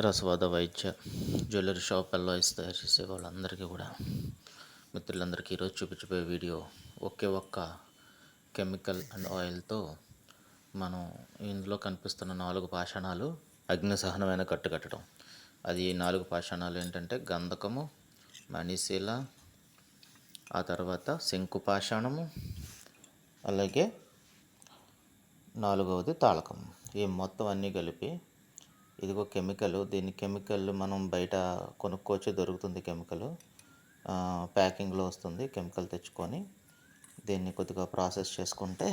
రసవాద వైద్య jewellery shop ఎల్ఐస్ తయారు చేసే వాళ్ళందరికీ కూడా మిత్రులందరికీ ఈరోజు చూపించబోయే వీడియో ఒకే ఒక్క కెమికల్ అండ్ ఆయిల్తో మనం ఇందులో కనిపిస్తున్న నాలుగు పాషాణాలు అగ్ని సహనమైన కట్టు కట్టడం. అది నాలుగు పాషాణాలు ఏంటంటే గంధకము మణిశీల ఆ తర్వాత శంకు పాషాణము అలాగే నాలుగవది తాళకం ఈ మొత్తం అన్నీ కలిపి ఇదిగో కెమికల్ దీని కెమికల్ మనం బయట కొనుక్కోవచ్చు దొరుకుతుంది కెమికల్. ప్యాకింగ్లో వస్తుంది కెమికల్ తెచ్చుకొని దీన్ని కొద్దిగా ప్రాసెస్ చేసుకుంటే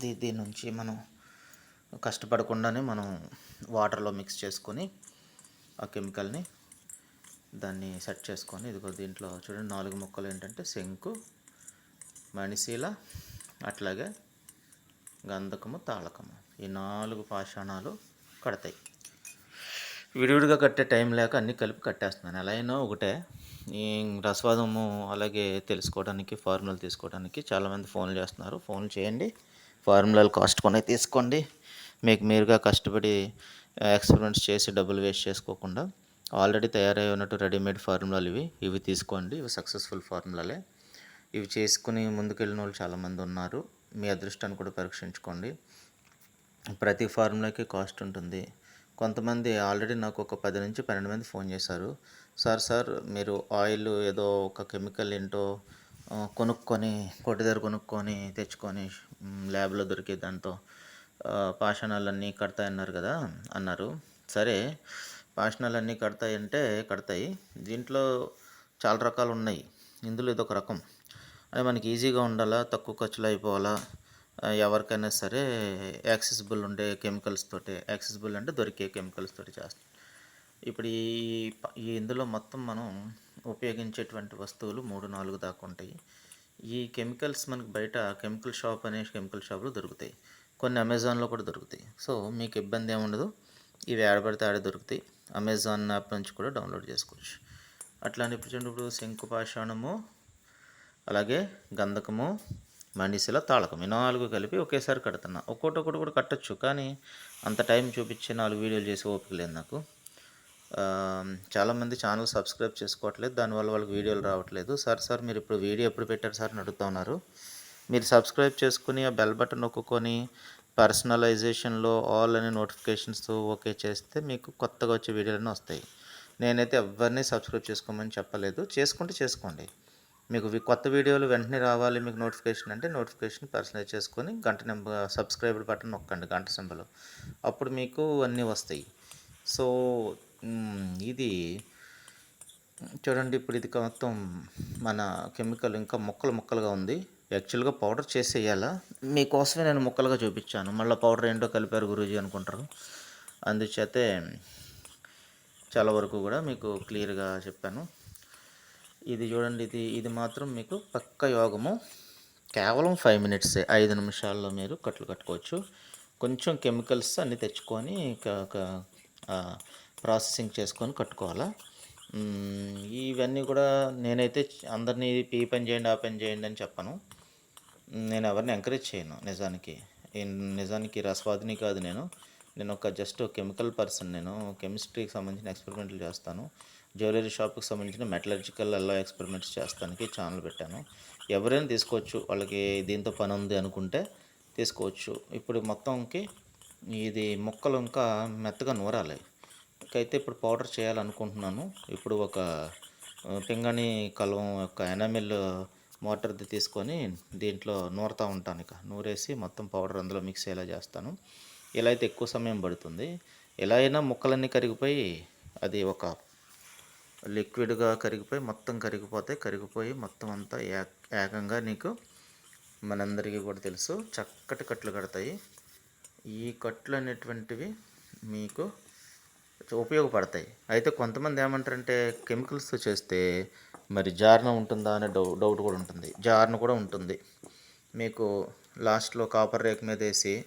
దీ దీని నుంచి మనం కష్టపడకుండానే మనం వాటర్లో మిక్స్ చేసుకొని ఆ కెమికల్ని దాన్ని సెట్ చేసుకొని ఇదిగో దీంట్లో చూడండి నాలుగు మొక్కలు ఏంటంటే శంకు మణిశీల అట్లాగే గంధకము తాళకము. ఈ నాలుగు పాషాణాలు కడతాయి. విడివిడిగా కట్టే టైం లేక అన్నీ కలిపి కట్టేస్తున్నాను. ఎలా అయినా ఒకటే. ఈ రసవాదము అలాగే తెలుసుకోవడానికి ఫార్ములాలు తీసుకోవడానికి చాలామంది ఫోన్లు చేస్తున్నారు. ఫోన్ చేయండి. ఫార్ములాలు కాస్ట్ కొనే తీసుకోండి. మీకు మీరుగా కష్టపడి ఎక్స్పెరిమెంట్స్ చేసి డబ్బులు వేస్ట్ చేసుకోకుండా ఆల్రెడీ తయారై ఉన్నట్టు రెడీమేడ్ ఫార్ములాలు ఇవి. ఇవి తీసుకోండి. ఇవి సక్సెస్ఫుల్ ఫార్ములాలే. ఇవి చేసుకుని ముందుకెళ్ళిన వాళ్ళు చాలామంది ఉన్నారు. మీ అదృష్టాన్ని కూడా పరీక్షించుకోండి. ప్రతి ఫార్ములాకి కాస్ట్ ఉంటుంది. కొంతమంది ఆల్రెడీ నాకు ఒక పది నుంచి పన్నెండు మంది ఫోన్ చేశారు. సార్ సార్ మీరు ఆయిల్ ఏదో ఒక కెమికల్ ఏంటో కొనుక్కొని కొట్టి దగ్గర కొనుక్కొని తెచ్చుకొని ల్యాబ్లో దొరికే దాంతో పాషాణాలన్నీ కడతాయన్నారు కదా అన్నారు. సరే పాషాణాలన్నీ కడతాయంటే కడతాయి. దీంట్లో చాలా రకాలు ఉన్నాయి. ఇందులో ఇదొక రకం. అది మనకి ఈజీగా ఉండాలా? తక్కువ ఖర్చులో అయిపోవాలా? ఎవరికైనా సరే యాక్సెసిబుల్ ఉండే కెమికల్స్ తోటి యాక్సెసిబుల్ అంటే దొరికే కెమికల్స్ తోటి చేస్తాం. ఇప్పుడు ఈ ఈ ఇందులో మొత్తం మనం ఉపయోగించేటువంటి వస్తువులు మూడు నాలుగు దాకా ఉంటాయి. ఈ కెమికల్స్ మనకి బయట కెమికల్ షాప్ అనే కెమికల్ షాప్లో దొరుకుతాయి. కొన్ని అమెజాన్లో కూడా దొరుకుతాయి. సో మీకు ఇబ్బంది ఏముండదు ఇవి ఆడబడితే ఆడ దొరుకుతాయి. అమెజాన్ యాప్ నుంచి కూడా డౌన్లోడ్ చేసుకోవచ్చు. అట్లానే ఇప్పుడు చూడండి ఇప్పుడు శంకుపాషాణము అలాగే గంధకము మనిషిలో తాళకం. ఈ నాలుగు కలిపి ఒకేసారి కడుతున్నా. ఒక్కొక్కటి ఒకటి కూడా కట్టచ్చు కానీ అంత టైం చూపించి నాలుగు వీడియోలు చేసి ఓపిక లేదు నాకు. చాలామంది ఛానల్ సబ్స్క్రైబ్ చేసుకోవట్లేదు దానివల్ల వాళ్ళకి వీడియోలు రావట్లేదు. సార్ సార్ మీరు ఇప్పుడు వీడియో ఎప్పుడు పెట్టారు సార్ అని అడుగుతా ఉన్నారు. మీరు సబ్స్క్రైబ్ చేసుకుని ఆ బెల్ బటన్ నొక్కుని పర్సనలైజేషన్లో ఆల్ అనే నోటిఫికేషన్స్ ఓకే చేస్తే మీకు కొత్తగా వచ్చే వీడియోలన్నీ వస్తాయి. నేనైతే ఎవరిని సబ్స్క్రైబ్ చేసుకోమని చెప్పలేదు. చేసుకుంటే చేసుకోండి. మీకు కొత్త వీడియోలు వెంటనే రావాలి మీకు నోటిఫికేషన్ అంటే నోటిఫికేషన్ పర్సనలైజ్ చేసుకొని గంట నెంబర్ సబ్స్క్రైబ్ బటన్ నొక్కండి గంట సింబల్. అప్పుడు మీకు అన్నీ వస్తాయి. సో ఇది చూడండి ఇప్పుడు ఇది మొత్తం మన కెమికల్ ఇంకా ముక్కలు ముక్కలుగా ఉంది. యాక్చువల్గా పౌడర్ చేసేయాలా. మీకోసమే నేను ముక్కలుగా చూపించాను. మళ్ళీ పౌడర్ ఏంటో కలిపారు గురూజీ అనుకుంటారు. అందుచేతే చాలా వరకు కూడా మీకు క్లియర్గా చెప్పాను. ఇది చూడండి ఇది ఇది మాత్రం మీకు పక్క యోగము. కేవలం ఫైవ్ మినిట్సే ఐదు నిమిషాల్లో మీరు కట్లు కట్టుకోవచ్చు. కొంచెం కెమికల్స్ అన్నీ తెచ్చుకొని ప్రాసెసింగ్ చేసుకొని కట్టుకోవాలా. ఇవన్నీ కూడా నేనైతే అందరినీ ఈ పని చేయండి ఆ పని చేయండి అని చెప్పను. నేను ఎవరిని ఎంకరేజ్ చేయను నిజానికి. నిజానికి రసవాదిని కాదు నేను. నేను ఒక జస్ట్ కెమికల్ పర్సన్ నేను కెమిస్ట్రీకి సంబంధించిన ఎక్స్పెరిమెంట్లు చేస్తాను. జ్యువెలరీ షాప్కి సంబంధించిన మెటలర్జికల్ అలా ఎక్స్పెరిమెంట్స్ చేస్తానికి ఛానల్ పెట్టాను. ఎవరైనా తీసుకోవచ్చు వాళ్ళకి దీంతో పని ఉంది అనుకుంటే తీసుకోవచ్చు. ఇప్పుడు మొత్తంకి ఇది మొక్కలు ఇంకా మెత్తగా నూరాలి. అయితే ఇప్పుడు పౌడర్ చేయాలనుకుంటున్నాను. ఇప్పుడు ఒక పింగణి కలం యొక్క ఎనామిల్ మోటార్ది తీసుకొని దీంట్లో నూరుతూ ఉంటాను ఇక. నూరేసి మొత్తం పౌడర్ అందులో మిక్స్ అయ్యేలా చేస్తాను. ఇలా అయితే ఎక్కువ సమయం పడుతుంది. ఎలా అయినా ముక్కలన్నీ కరిగిపోయి అది ఒక లిక్విడ్గా కరిగిపోయి మొత్తం కరిగిపోతాయి కరిగిపోయి మొత్తం అంతా ఏకంగా నీకు మనందరికీ కూడా తెలుసు చక్కటి కట్లు కడతాయి. ఈ కట్లు అనేటువంటివి మీకు ఉపయోగపడతాయి. అయితే కొంతమంది ఏమంటారంటే కెమికల్స్తో చేస్తే మరి జారణ ఉంటుందా అనే డౌ డౌట్ కూడా ఉంటుంది. జారణ కూడా ఉంటుంది. మీకు లాస్ట్లో కాపర్ రేక్ మీద వేసి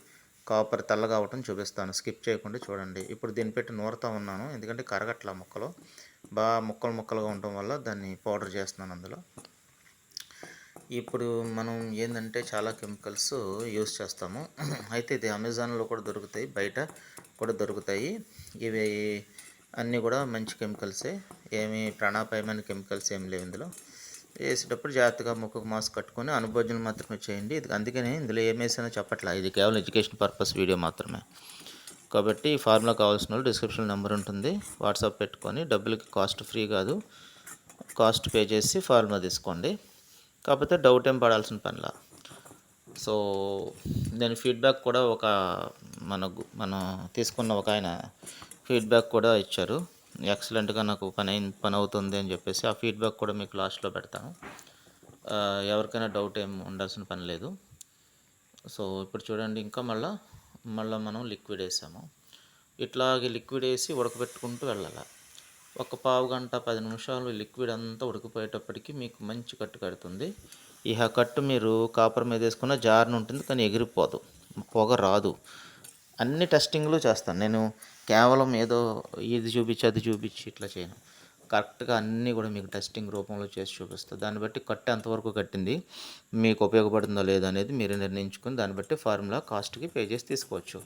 కాపర్ తెల్లగా అవటం చూపిస్తాను. స్కిప్ చేయకుండా చూడండి. ఇప్పుడు దీన్ని పెట్టి నూరుతా ఉన్నాను. ఎందుకంటే కరగట్ల మొక్కలు. బాగా ముక్కలు ముక్కలుగా ఉండటం వల్ల దాన్ని పౌడర్ చేస్తున్నాను అందులో. ఇప్పుడు మనం ఏంటంటే చాలా కెమికల్స్ యూస్ చేస్తాము. అయితే ఇది అమెజాన్లో కూడా దొరుకుతాయి బయట కూడా దొరుకుతాయి. ఇవి అన్నీ కూడా మంచి కెమికల్సే. ఏమి ప్రాణాపాయమైన కెమికల్స్ ఏమి లేవు ఇందులో. వేసేటప్పుడు జాగ్రత్తగా ముక్కకు మాస్క్ కట్టుకొని అనుభోజనం మాత్రమే చేయండి. ఇది అందుకనే ఇందులో ఏం వేసానో చెప్పట్లా. ఇది కేవలం ఎడ్యుకేషన్ పర్పస్ వీడియో మాత్రమే. కాబట్టి ఈ ఫార్ములా కావాల్సిన వాళ్ళు డిస్క్రిప్షన్ నెంబర్ ఉంటుంది. వాట్సాప్ పెట్టుకొని డబ్బులకి కాస్ట్ ఫ్రీ కాదు. కాస్ట్ పే చేసి ఫార్ములా తీసుకోండి. కాకపోతే డౌట్ ఏం పడాల్సిన పనిలా. సో దాని ఫీడ్బ్యాక్ కూడా ఒక మన మనం తీసుకున్న ఒక ఆయన ఫీడ్బ్యాక్ కూడా ఇచ్చారు. ఎక్సలెంట్గా నాకు పని పని అవుతుంది అని చెప్పేసి ఆ ఫీడ్బ్యాక్ కూడా మీకు లాస్ట్లో పెడతాను. ఎవరికైనా డౌట్ ఏం ఉండాల్సిన పని లేదు. సో ఇప్పుడు చూడండి ఇంకా మళ్ళీ మళ్ళీ మనం లిక్విడ్ వేసాము. ఇట్లాగే లిక్విడ్ వేసి ఉడకబెట్టుకుంటూ వెళ్ళాలి. ఒక పావు గంట పది నిమిషాలు లిక్విడ్ అంతా ఉడికిపోయేటప్పటికి మీకు మంచి కట్టు కడుతుంది. ఈ ఆ కట్టు మీరు కాపర్ మీద వేసుకున్న జారుని ఉంటుంది కానీ ఎగిరిపోదు. పొగ రాదు. అన్ని టెస్టింగ్లు చేస్తాను. నేను కేవలం ఏదో ఇది చూపించి అది చూపించి ఇట్లా చేయను. కరెక్ట్గా అన్నీ కూడా మీకు టెస్టింగ్ రూపంలో చేసి చూపిస్తుంది దాన్ని బట్టి కట్టే ఎంతవరకు కట్టింది. మీకు ఉపయోగపడుతుందో లేదో అనేది మీరు నిర్ణయించుకుని దాన్ని బట్టి ఫార్ములా కాస్ట్కి పే చేసి తీసుకోవచ్చు.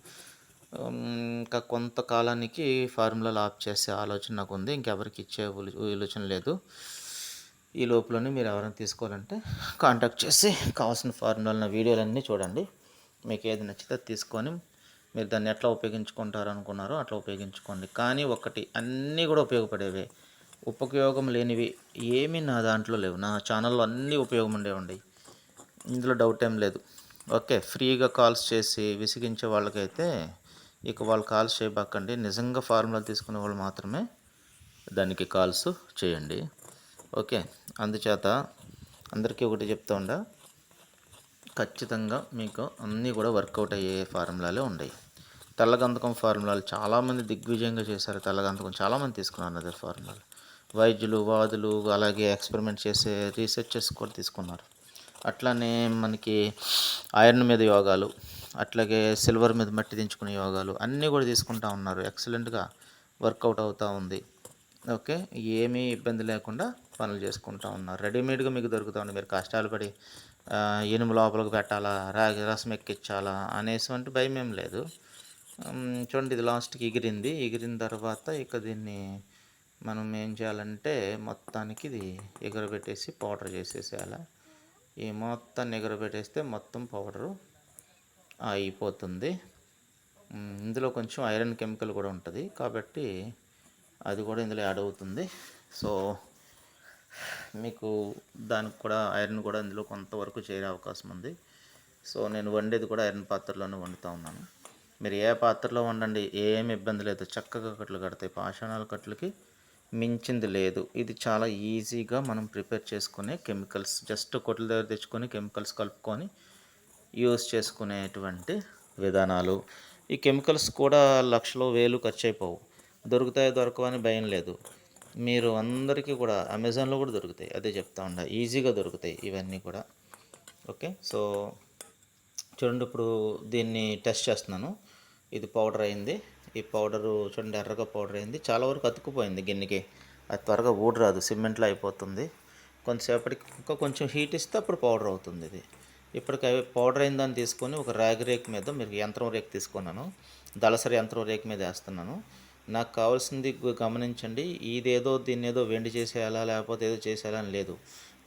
ఇంకా కొంతకాలానికి ఫార్ములాలు ఆఫ్ చేసే ఆలోచన నాకు ఉంది. ఇంకెవరికి ఇచ్చే ఆలోచన లేదు. ఈ లోపలనే మీరు ఎవరైనా తీసుకోవాలంటే కాంటాక్ట్ చేసి కావాల్సిన ఫార్ములాలు నా వీడియోలన్నీ చూడండి. మీకు ఏది నచ్చితే అది తీసుకొని మీరు దాన్ని ఎట్లా ఉపయోగించుకుంటారు అనుకున్నారో అట్లా ఉపయోగించుకోండి. కానీ ఒకటి అన్నీ కూడా ఉపయోగపడేవే. ఉపయోగం లేనివి ఏమీ నా దాంట్లో లేవు. నా ఛానల్లో అన్నీ ఉపయోగం ఉండేవండి. ఇందులో డౌట్ ఏం లేదు. ఓకే ఫ్రీగా కాల్స్ చేసి విసిగించే వాళ్ళకైతే ఇక వాళ్ళు కాల్స్ చేయబాకండి. నిజంగా ఫార్ములాలు తీసుకునే వాళ్ళు మాత్రమే దానికి కాల్స్ చేయండి. ఓకే అందుచేత అందరికీ ఒకటి చెప్తా ఉండా ఖచ్చితంగా మీకు అన్నీ కూడా వర్కౌట్ అయ్యే ఫార్ములాలే ఉన్నాయి తెల్లగంధకం ఫార్ములాలు చాలామంది దిగ్విజయంగా చేశారు. తెల్లగంధకం చాలామంది తీసుకున్నారు అదే ఫార్ములాలు. వైద్యులు వాదులు అలాగే ఎక్స్పెరిమెంట్ చేసే రీసెర్చర్స్ కూడా తీసుకున్నారు. అట్లానే మనకి ఐరన్ మీద యోగాలు అట్లాగే సిల్వర్ మీద మట్టి దించుకునే యోగాలు అన్నీ కూడా తీసుకుంటా ఉన్నారు. ఎక్సలెంట్గా వర్కౌట్ అవుతూ ఉంది. ఓకే ఏమీ ఇబ్బంది లేకుండా పనులు చేసుకుంటా ఉన్నారు. రెడీమేడ్గా మీకు దొరుకుతూ ఉంది. మీరు కష్టాలు పడి ఇనుము లోపలికి పెట్టాలా రాగి రసం ఎక్కించాలా వంటి భయం ఏం లేదు. చూడండి ఇది లాస్ట్కి ఎగిరింది ఎగిరిన తర్వాత ఇక దీన్ని మనం ఏం చేయాలంటే మొత్తానికి ఇది ఎగరబెట్టేసి పౌడర్ చేసేసేయాలి. ఈ మొత్తాన్ని ఎగరబెట్టేస్తే మొత్తం పౌడరు అయిపోతుంది. ఇందులో కొంచెం ఐరన్ కెమికల్ కూడా ఉంటుంది. కాబట్టి అది కూడా ఇందులో యాడ్ అవుతుంది. సో మీకు దానికి కూడా ఐరన్ కూడా ఇందులో కొంతవరకు చేరే అవకాశం ఉంది. సో నేను వండేది కూడా ఐరన్ పాత్రలోనే వండుతూ ఉన్నాను. మీరు ఏ పాత్రలో వండండి ఏమి ఇబ్బంది లేదు. చక్కగా కట్లు కడతాయి. పాషాణాల కట్లకి మించింది లేదు. ఇది చాలా ఈజీగా మనం ప్రిపేర్ చేసుకునే కెమికల్స్ జస్ట్ కొట్ల దగ్గర తెచ్చుకొని కెమికల్స్ కలుపుకొని యూస్ చేసుకునేటువంటి విధానాలు. ఈ కెమికల్స్ కూడా లక్షలో వేలు ఖర్చు అయిపోవు దొరుకుతాయో దొరకవని భయం లేదు. మీరు అందరికీ కూడా అమెజాన్లో కూడా దొరుకుతాయి. అదే చెప్తా ఉండ. ఈజీగా దొరుకుతాయి ఇవన్నీ కూడా. ఓకే? సో చూడండి ఇప్పుడు దీన్ని టెస్ట్ చేస్తున్నాను. ఇది పౌడర్ అయింది. ఈ పౌడరు చూడండి ఎర్రగా పౌడర్ అయింది. చాలా వరకు అతుక్కుపోయింది గిన్నెకి. అది త్వరగా ఊడి రాదు సిమెంట్లో అయిపోతుంది. కొంతసేపటికి ఇంకా కొంచెం హీట్ ఇస్తే అప్పుడు పౌడర్ అవుతుంది ఇది. ఇప్పటికి పౌడర్ అయిందని దాన్ని తీసుకొని ఒక ర్యాగ్ రేక్ మీద మీరు యంత్రం రేక్ తీసుకున్నాను దళసరి యంత్రం రేక్ మీద వేస్తున్నాను. నాకు కావాల్సింది గమనించండి ఇదేదో దీన్ని ఏదో వెండి చేసేయాలా లేకపోతే ఏదో చేసేయాలని లేదు.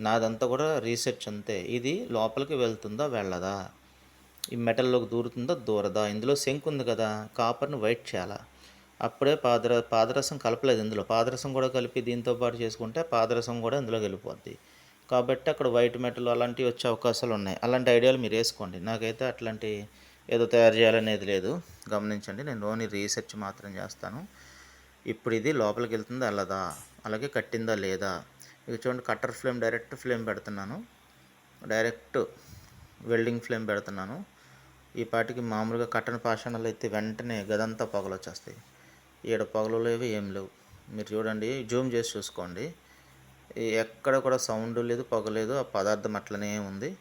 నాదంతా కూడా రీసెర్చ్ అంతే. ఇది లోపలికి వెళ్తుందా వెళ్ళదా? ఈ మెటల్లోకి దూరుతుందా దూరదా? ఇందులో శంకు ఉంది కదా కాపర్ని వైట్ చేయాలా? అప్పుడే పాదర పాదరసం కలపలేదు ఇందులో. పాదరసం కూడా కలిపి దీంతో పాటు చేసుకుంటే పాదరసం కూడా ఇందులో వెళ్ళిపోద్ది. కాబట్టి అక్కడ వైట్ మెటల్ అలాంటివి వచ్చే అవకాశాలు ఉన్నాయి. అలాంటి ఐడియాలు మీరు వేసుకోండి. నాకైతే అట్లాంటి ఏదో తయారు చేయాలనేది లేదు. గమనించండి నేను ఓన్లీ రీసెర్చ్ మాత్రం చేస్తాను. ఇప్పుడు ఇది లోపలికి వెళ్తుందా వెళ్ళదా? అలాగే కట్టిందా లేదా? ఇక చూడండి కట్టర్ ఫ్లేమ్ డైరెక్ట్ ఫ్లేమ్ పెడుతున్నాను. డైరెక్ట్ వెల్డింగ్ ఫ్లేమ్ పెడుతున్నాను. ఈ పాటికి మామూలుగా కట్టన పాషాణాలు అయితే వెంటనే గదంతా పొగలు వచ్చేస్తాయి. ఈడ పొగలు లేవు ఏం లేవు. మీరు చూడండి జూమ్ చేసి చూసుకోండి. ఎక్కడ కూడా సౌండ్ లేదు పొగ లేదు ఆ పదార్థం అట్లనే ఉంది.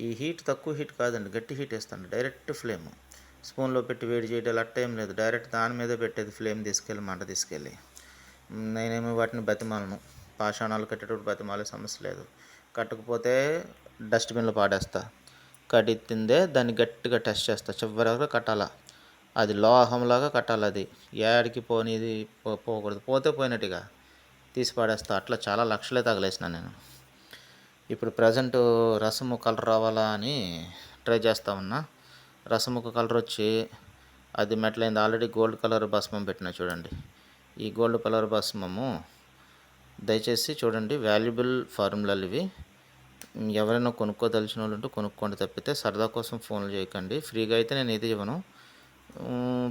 ఈ హీట్ తక్కువ హీట్ కాదండి గట్టి హీట్ వేస్తుంది డైరెక్ట్ ఫ్లేమ్. స్పూన్లో పెట్టి వేడి చేయడం అట్ట ఏం లేదు డైరెక్ట్ దాని మీదే పెట్టేది ఫ్లేమ్ తీసుకెళ్ళి మంట తీసుకెళ్ళి. నేనేమో వాటిని బతిమాలను పాషాణాలు కట్టేటప్పుడు బతిమాలే సమస్య లేదు. కట్టకపోతే డస్ట్బిన్లో పాడేస్తా. కట్టిందే దాన్ని గట్టిగా టెస్ట్ చేస్తా. చివరి వరకు కట్టాలా. అది లోహంలాగా కట్టాలి అది. ఏడికి పోనీది పో- పోకూడదు. పోతే పోయినట్టుగా తీసి పడేస్తా. అట్లా చాలా లక్షలే తగలేసిన నేను. ఇప్పుడు ప్రజెంట్ రసము కలర్ రావాలా అని ట్రై చేస్తా ఉన్నా. రసముకు కలర్ వచ్చి అది మెట్లైంది ఆల్రెడీ గోల్డ్ కలర్ భస్మం పెట్టిన చూడండి. ఈ గోల్డ్ కలర్ భస్మము దయచేసి చూడండి. వాల్యుబుల్ ఫార్ములాలు ఇవి. ఎవరైనా కొనుక్కోదలిచిన వాళ్ళు ఉంటే కొనుక్కోండి. తప్పితే సరదా కోసం ఫోన్లు చేయకండి. ఫ్రీగా అయితే నేను ఇది ఇవ్వను.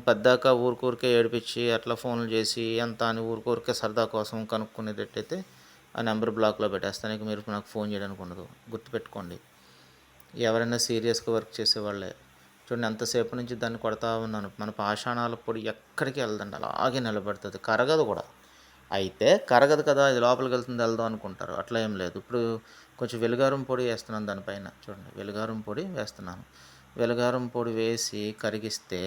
పెద్దాక ఊరికూరికే ఏడిపించి అట్లా ఫోన్లు చేసి ఎంత అని ఊరికూరికే సరదా కోసం కనుక్కునేటట్టయితే ఆ నెంబర్ బ్లాక్లో పెట్టేస్తాను. మీరు నాకు ఫోన్ చేయడానికి ఉండదు. గుర్తుపెట్టుకోండి. ఎవరైనా సీరియస్గా వర్క్ చేసేవాళ్ళే. చూడండి ఎంతసేపు నుంచి దాన్ని కొడతా ఉన్నాను. మన పాషాణాల పొడి ఎక్కడికి వెళ్దండి? అలాగే నిలబడుతుంది. కరగదు కూడా. అయితే కరగదు కదా. ఇది లోపలికి వెళ్తుంది వెళ్దాం అనుకుంటారు. అట్లా ఏం లేదు. ఇప్పుడు కొంచెం వెలుగారం పొడి వేస్తున్నాను దానిపైన చూడండి వెలుగారం పొడి వేస్తున్నాను. వెలుగారం పొడి వేసి కరిగిస్తే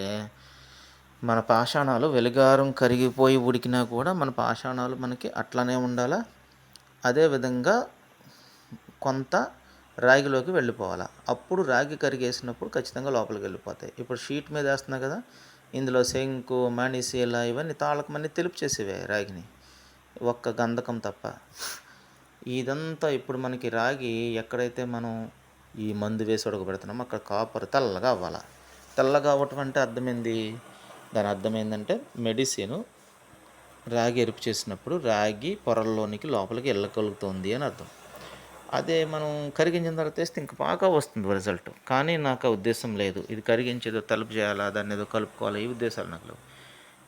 మన పాషాణాలు వెలుగారం కరిగిపోయి ఉడికినా కూడా మన పాషాణాలు మనకి అట్లానే ఉండాలా? అదేవిధంగా కొంత రాగిలోకి వెళ్ళిపోవాలి? అప్పుడు రాగి కరిగేసినప్పుడు ఖచ్చితంగా లోపలికి వెళ్ళిపోతాయి. ఇప్పుడు షీట్ మీద వేస్తున్నా కదా ఇందులో శంకు మణిశీల ఇవన్నీ తాళకమన్నీ తెలుపు చేసేవే రాగిని. ఒక్క గంధకం తప్ప. ఇదంతా ఇప్పుడు మనకి రాగి ఎక్కడైతే మనం ఈ మందు వేసి ఉడకబెడుతున్నామో అక్కడ కాపర్ తెల్లగా అవ్వాలి. తెల్లగా అవ్వటం అంటే అర్థమైంది? దాని అర్థం ఏంటంటే మెడిసిన్ రాగి ఎరుపు చేసినప్పుడు రాగి పొరల్లోనికి లోపలికి వెళ్ళగలుగుతుంది అని అర్థం. అదే మనం కరిగించిన తర్వాత వేస్తే ఇంక బాగా వస్తుంది రిజల్ట్ కానీ నాకు ఆ ఉద్దేశం లేదు. ఇది కరిగించేదో తలుపు చేయాలా? దాన్ని ఏదో కలుపుకోవాలా? ఈ ఉద్దేశాలు నాకు లేవు.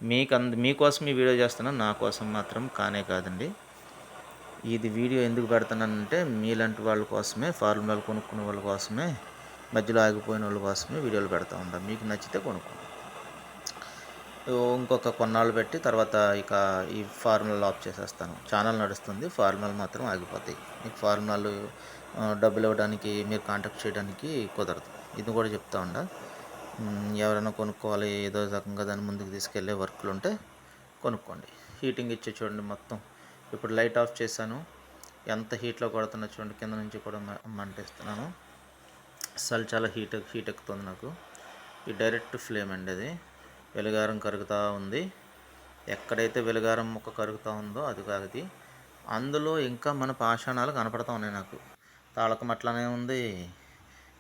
మీకు అంద మీకోసం ఈ వీడియో చేస్తున్నా నా కోసం మాత్రం కానే కాదండి. ఇది వీడియో ఎందుకు పెడుతున్నానంటే మీలాంటి వాళ్ళ కోసమే ఫార్ములాలు కొనుక్కునే వాళ్ళ కోసమే మధ్యలో ఆగిపోయిన వాళ్ళ కోసమే వీడియోలు పెడతా ఉంటాం. మీకు నచ్చితే కొనుక్కోండి. ఇంకొక కొన్నాళ్ళు పెట్టి తర్వాత ఇక ఈ ఫార్ములాలు ఆఫ్ చేసేస్తాను. ఛానల్ నడుస్తుంది ఫార్ములాలు మాత్రం ఆగిపోతాయి. మీకు ఫార్ములాలు డబ్బులు ఇవ్వడానికి మీరు కాంటాక్ట్ చేయడానికి కుదరదు. ఇది కూడా చెప్తా ఉండ ఎవరైనా కొనుక్కోవాలి ఏదో రకంగా దాన్ని ముందుకు తీసుకెళ్ళే వర్క్లు ఉంటే కొనుక్కోండి. హీటింగ్ ఇచ్చే చూడండి మొత్తం. ఇప్పుడు లైట్ ఆఫ్ చేశాను. ఎంత హీట్లో కొడుతున్నా చూడండి కింద నుంచి కూడా మంటేస్తున్నాను. అసలు చాలా హీట్ హీట్ ఎక్కుతుంది నాకు. ఈ డైరెక్ట్ ఫ్లేమ్ అండి అది. వెలుగారం కరుగుతూ ఉంది. ఎక్కడైతే వెలుగారం ముక్క కరుగుతూ ఉందో అది కాదు అందులో ఇంకా మన పాషాణాలు కనపడతా ఉన్నాయి నాకు. తాళకం అట్లానే ఉంది.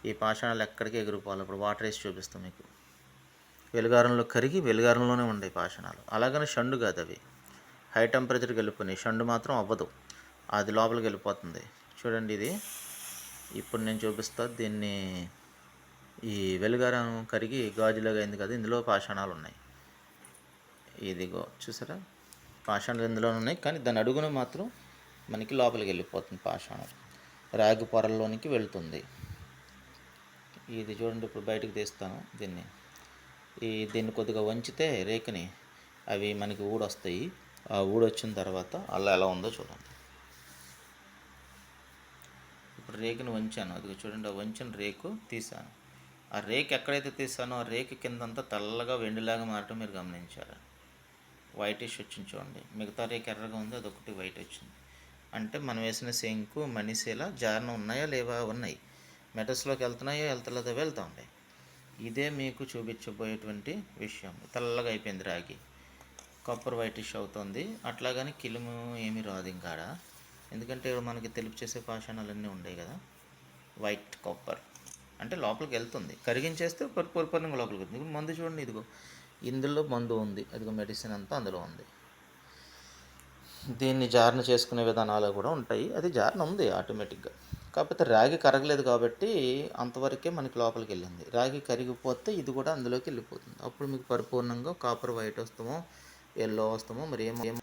ఈ పాషాణాలు ఎక్కడికి ఎగిరిపోవాలి? ఇప్పుడు వాటర్ వేసి చూపిస్తాం మీకు. వెలుగారంలో కరిగి వెలుగారంలోనే ఉండే పాషాణాలు. అలాగని షండు కాదు అవి. హై టెంపరేచర్కి వెళ్ళిపోయినాయి. షండు మాత్రం అవ్వదు. అది లోపలికి వెళ్ళిపోతుంది. చూడండి ఇది. ఇప్పుడు నేను చూపిస్తా దీన్ని ఈ వెలుగారం కరిగి గాజులాగా అయింది కదా ఇందులో పాషాణాలు ఉన్నాయి. ఇదిగో చూసారా? పాషాణాలు ఇందులో ఉన్నాయి కానీ దాని అడుగున మాత్రం మనకి లోపలికి వెళ్ళిపోతుంది పాషాణం. రాగి పొరల్లోనికి వెళ్తుంది. ఇది చూడండి ఇప్పుడు బయటకు తీస్తాను దీన్ని. ఈ దీన్ని కొద్దిగా వంచితే రేకుని అవి మనకి ఊడొస్తాయి. వస్తాయి ఊడొచ్చిన తర్వాత అలా ఎలా ఉందో చూడండి ఇప్పుడు రేకుని వంచాను. అది చూడండి ఆ వంచిన రేకు తీసాను ఆ రేకు ఎక్కడైతే తీసానో ఆ రేకు కిందంతా తెల్లగా వెండిలాగా మారటం మీరు గమనించారు వైటిష్ వచ్చింది చూడండి. మిగతా రేకు ఎర్రగా ఉంది అదొకటి వైట్ వచ్చింది. అంటే మనం వేసిన శంకు మనిషిలా జారణ ఉన్నాయా లేవా? ఉన్నాయి. మెటల్స్లోకి వెళ్తున్నాయో? వెళ్తలేదో? వెళ్తూ ఉన్నాయి. ఇదే మీకు చూపించబోయేటువంటి విషయం. తెల్లగా అయిపోయింది రాగి. కాపర్ వైటిష్ అవుతుంది. అట్లాగని కిలుము ఏమీ రాదు ఇంకాడ. ఎందుకంటే మనకి తెలుపు చేసే పాషాణాలన్నీ ఉన్నాయి కదా. వైట్ కాపర్ అంటే లోపలికి వెళ్తుంది. కరిగించేస్తే పరిపూర్ణంగా లోపలికి వెళ్తుంది. ఇప్పుడు మందు చూడండి ఇదిగో. ఇందులో మందు ఉంది. అదిగో మెడిసిన్ అంతా అందులో ఉంది. దీన్ని జారణ చేసుకునే విధానాలు కూడా ఉంటాయి. అది జారణ ఉంది ఆటోమేటిక్గా కాకపోతే రాగి కరగలేదు కాబట్టి అంతవరకే మనకి లోపలికి వెళ్ళింది. రాగి కరిగిపోతే ఇది కూడా అందులోకి వెళ్ళిపోతుంది. అప్పుడు మీకు పరిపూర్ణంగా కాపర్ వైట్ వస్తామో ఎల్లో వస్తామో మరి ఏమో ఏమో